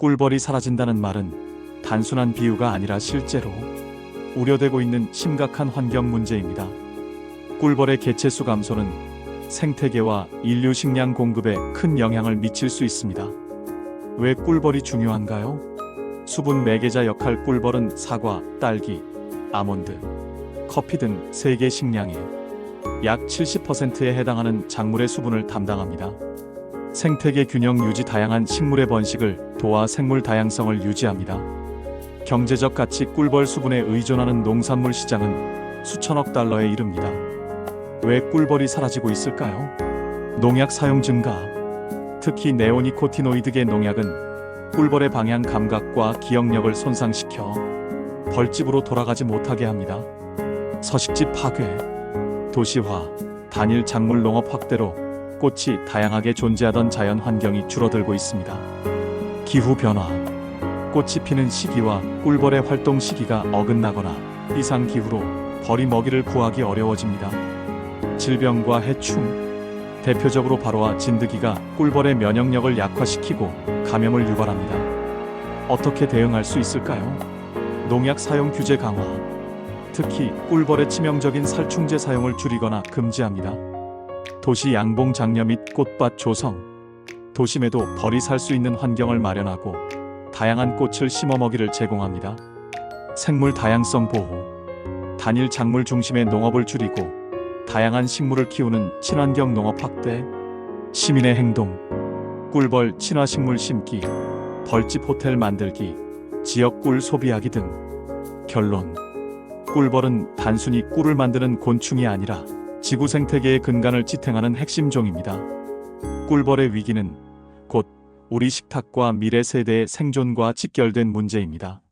꿀벌이 사라진다는 말은 단순한 비유가 아니라 실제로 우려되고 있는 심각한 환경 문제입니다. 꿀벌의 개체수 감소는 생태계와 인류 식량 공급에 큰 영향을 미칠 수 있습니다. 왜 꿀벌이 중요한가요? 수분 매개자 역할 꿀벌은 사과, 딸기, 아몬드, 커피 등 세계 식량의 약 70%에 해당하는 작물의 수분을 담당합니다. 생태계 균형 유지 다양한 식물의 번식을 도와 생물 다양성을 유지합니다. 경제적 가치 꿀벌 수분에 의존하는 농산물 시장은 수천억 달러에 이릅니다. 왜 꿀벌이 사라지고 있을까요? 농약 사용 증가. 특히 네오니코티노이드계 농약은 꿀벌의 방향 감각과 기억력을 손상시켜 벌집으로 돌아가지 못하게 합니다. 서식지 파괴, 도시화, 단일 작물 농업 확대로 꽃이 다양하게 존재하던 자연 환경이 줄어들고 있습니다. 기후 변화, 꽃이 피는 시기와 꿀벌의 활동 시기가 어긋나거나 이상 기후로 벌이 먹이를 구하기 어려워집니다. 질병과 해충, 대표적으로 바로와 진드기가 꿀벌의 면역력을 약화시키고 감염을 유발합니다. 어떻게 대응할 수 있을까요? 농약 사용 규제 강화, 특히 꿀벌의 치명적인 살충제 사용을 줄이거나 금지합니다. 도시 양봉 장려 및 꽃밭 조성, 도심에도 벌이 살 수 있는 환경을 마련하고 다양한 꽃을 심어 먹이를 제공합니다. 생물 다양성 보호, 단일 작물 중심의 농업을 줄이고 다양한 식물을 키우는 친환경 농업 확대, 시민의 행동, 꿀벌 친화 식물 심기, 벌집 호텔 만들기, 지역 꿀 소비하기 등 결론 꿀벌은 단순히 꿀을 만드는 곤충이 아니라 지구 생태계의 근간을 지탱하는 핵심 종입니다. 꿀벌의 위기는 곧 우리 식탁과 미래 세대의 생존과 직결된 문제입니다.